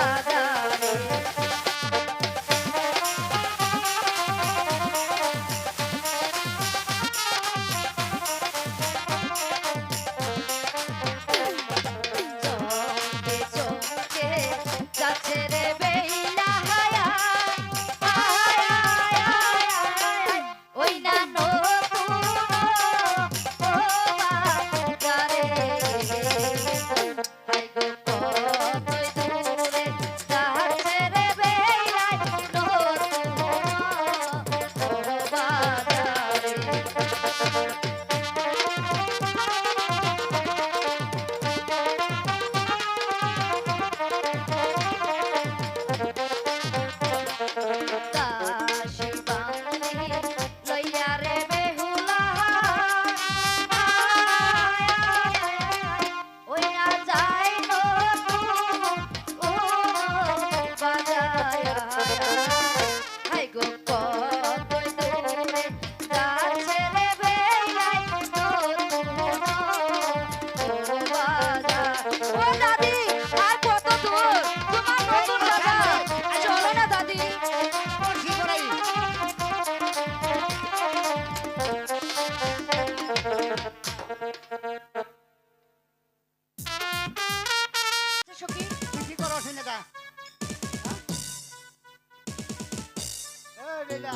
বাজারে বেলা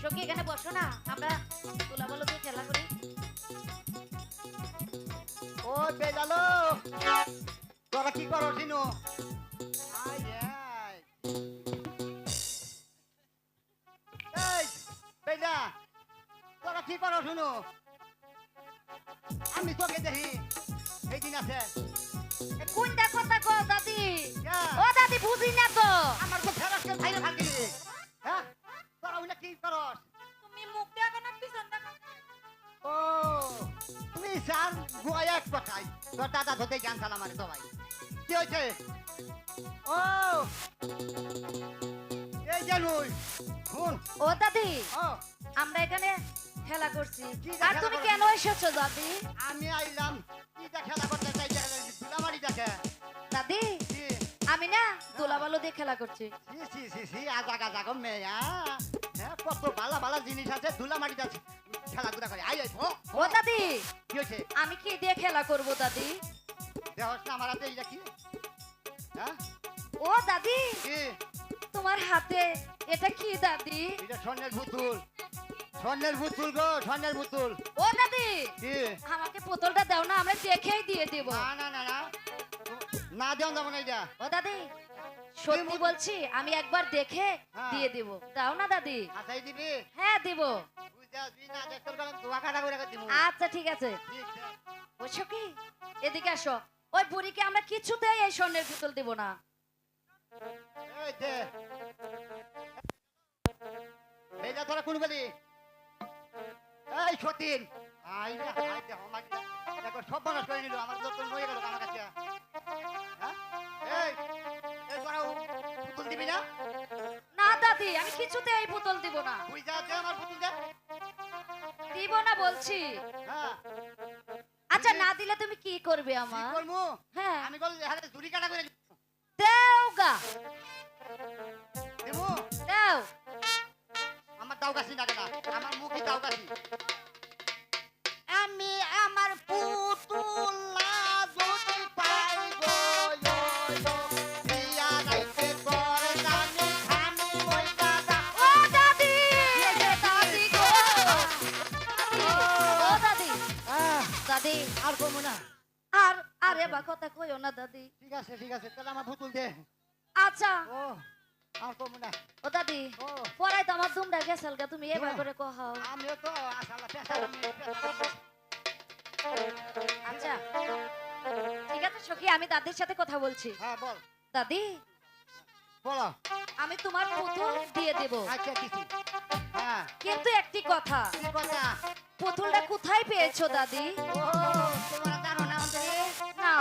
সখী এখানে বসো না আমরা তোলা বলো দিয়ে খেলা করি। ও বেলালো! তোরা কি করো শুনো আই আই এই বেলা! তোরা কি করো শুনো? আমি তোকে দেখি। এই দিন আছে। কোনটা কথা কো দাদি? ও দাদি বুঝি না তো। আমার করস। তুমি মুখ দেখো না পিছন দেখো। ও তুমি স্যার গোয়া এক কথাই তোর দাদা ধরতে জ্ঞান সালাম মানে সবাই। কি হয়েছে? ও এই জানুই শুন। ও দাদি আমরা এখানে খেলা করছি। আর তুমি কেন এসেছ দাদি? আমি আইলাম কিটা খেলা করতে চাই তুলামারি দেখে। দাদি আমি না তোলা বালো দিয়ে খেলা করছি। সি সি সি সি আগা জাগো মেয়া। ভালো জিনিস আছে ধুলামারি আছে। খেলাধুলা করে? আই আই ও ও। দাদি কি হয়েছে? আমি কি দিয়ে খেলা করব দাদি? দেহস না আমার হাতে এইটা কি? হ্যাঁ? ও দাদি কি? তোমার হাতে এটা কি দাদি? এটা স্বর্ণের পুতুল। স্বর্ণের পুতুল গো স্বর্ণের পুতুল। ও দাদি কি? আমাকে পুতুলটা দাও না আমরা দেখেই দিয়ে দেব। না না না না। না যাব না এটা ও দাদি সত্যি বলছি আমি একবার দেখে হ্যাঁ। দিয়ে দিব। দাও না দাদি। হ্যাঁ দিব। আচ্ছা ঠিক আছে। ঠিক কি? এদিকে আসো। ওই বুড়িকে আমরা কিছুতেই এই স্বর্ণের পুতুল দিব না। এই দে এইটা তোরা কোন বলি এই সতীন। আই রে আমার সব মানুষ করে নিল আমার লোক নয়ে গেল আমার কাছে। দিবি না না দাদি আমি কিছুতেই এই পুতুল দিব না। বুঝা দে আমার পুতুল দে। দিব না বলছি। হ্যাঁ। আচ্ছা না দিলে তুমি কি করবে কি আমার? করমু হ্যাঁ। আমি বল হাতে চুরি কাটা করে দেও গা দেবো? দেও। আমার দাও লাগে না আমার মুখে দাও কাশি দাদি আর কমু না। আর আরে বা কথা কইও না দাদি। ঠিক আছে ঠিক আছে তাহলে আমার পুতুল দে। আচ্ছা। ও আর কমু না। ও দাদি ও। পরাই তো আমার দুমটা গেছাল গা তুমি এবার হ্যাঁ। করে কহাও আমিও তো আসালা আমি আচ্ছা। ঠিক আছে সখী আমি দাদির সাথে কথা বলছি। হ্যাঁ বল। দাদি বলো। আমি তোমার পুতুল দিয়ে দেব। আচ্ছা দিছি। হ্যাঁ। কিন্তু একটি কথা। কি কথা? পুতুলটা কোথায় পেয়েছ দাদি? তোমরা জানো না। আমাদের না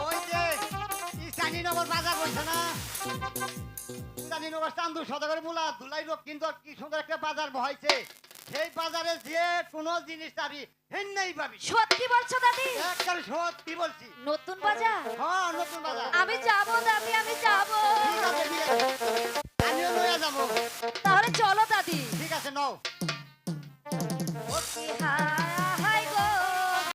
ওই যে ইস্তানীনগর বাজার বলছে না ইস্তানীনগর চান্দু সদাগর মুলা ধুলাই কিন্তু কি সুন্দর একটা বাজার বহাইছে সেই বাজারে যে কোনো জিনিস হেন্নেই পাবি সত্যি বলছো দাদি? সত্যি বলছি। নতুন বাজার? হ্যাঁ নতুন বাজার। আমি যাব দাদি আমি যাব।